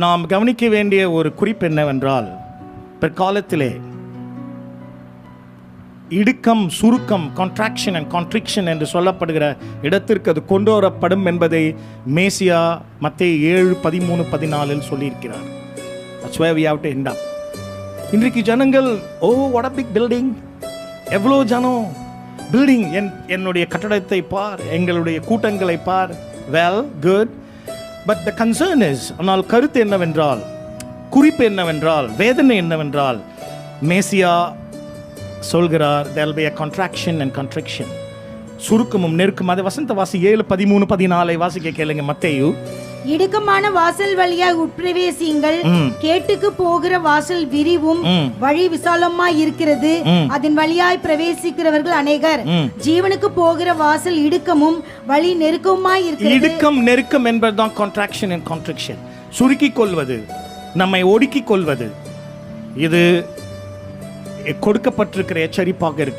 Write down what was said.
நாம் கவனிக்க வேண்டிய ஒரு குறிப்பு என்னவென்றால் பிற்காலத்திலே இடுக்கம் சுருக்கம் கான்ட்ராக்ஷன் அண்ட் கான்ட்ரிக்ஷன் என்று சொல்லப்படுகிற இடத்திற்கு அது கொண்டு வரப்படும் என்பதை மேசியா மத்திய ஏழு பதிமூணு பதினாலில் சொல்லியிருக்கிறார். That's where we இன்றைக்கு ஜனங்கள் ஓ what பிக் பில்டிங் எவ்வளோ ஜனம். பில்டிங் என் என்னுடைய கட்டடத்தை பார் எங்களுடைய கூட்டங்களை பார். Well good but the concern is ஆனால் கருத்து என்னவென்றால் குறிப்பு என்னவென்றால் வேதனை என்னவென்றால் மேசியா சொல்கிறார் there'll be a contraction and construction சுருக்கமும் நெருக்கம் வசந்த வாசி ஏழு பதிமூணு பதினாலை வாசிக்க கேளுங்க மத்தேயு. இடுக்கமான வாசல் வழியாய் உட்பிரவேசியுங்கள் கேட்டுக்கு போகிற வாசல் விரிவும். வழி விசாலமாய் இருக்கிறது. அதன் வழியாய் பிரவேசிக்கிறவர்கள் அநேகர். ஜீவனுக்கு போகிற வாசல் இடுக்கமும் வழி நெருக்கமாய் இருக்கிறது. இடுக்கம் நெருக்கம் என்பதுதான் கான்ட்ராக்ஷன் அண்ட் கான்ட்ரிக்ஷன் சுருக்கிக் கொள்வது நம்மை ஒடுக்கிக் கொள்வது. இது கொடுக்கப்பட்டிருக்கிற எச்சரிப்பாக இருக்கிறது.